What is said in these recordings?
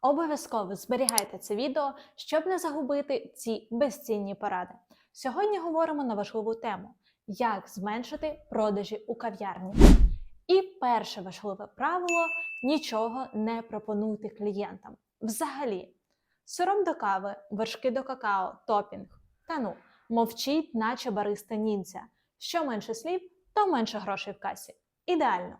Обов'язково зберігайте це відео, щоб не загубити ці безцінні поради. Сьогодні говоримо на важливу тему: як зменшити продажі у кав'ярні. І перше важливе правило нічого не пропонуйте клієнтам. Взагалі, сироп до кави, вершки до какао, топінг. Та ну, мовчіть, наче бариста ніндзя. Що менше слів, то менше грошей в касі. Ідеально.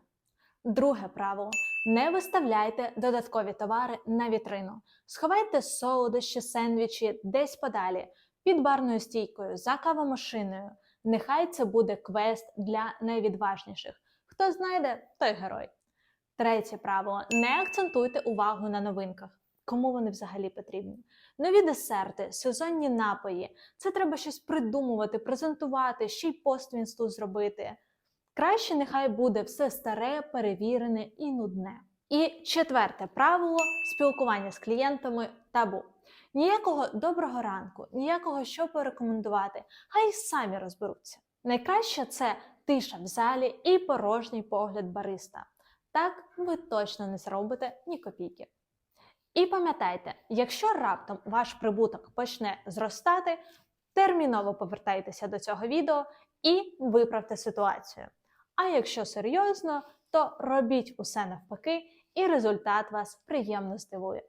Друге правило: не виставляйте додаткові товари на вітрину. Сховайте солодощі, сендвічі десь подалі, під барною стійкою, за кавомашиною. Нехай це буде квест для найвідважніших. Хто знайде, той герой. Третє правило: не акцентуйте увагу на новинках. Кому вони взагалі потрібні? Нові десерти, сезонні напої. Це треба щось придумувати, презентувати, ще й пост в інсту зробити. Краще нехай буде все старе, перевірене і нудне. І четверте правило спілкування з клієнтами табу. Ніякого доброго ранку, ніякого що порекомендувати, хай самі розберуться. Найкраще це тиша в залі і порожній погляд бариста. Так ви точно не зробите ні копійки. І пам'ятайте, якщо раптом ваш прибуток почне зростати, терміново повертайтеся до цього відео і виправте ситуацію. А якщо серйозно, то робіть усе навпаки, і результат вас приємно здивує.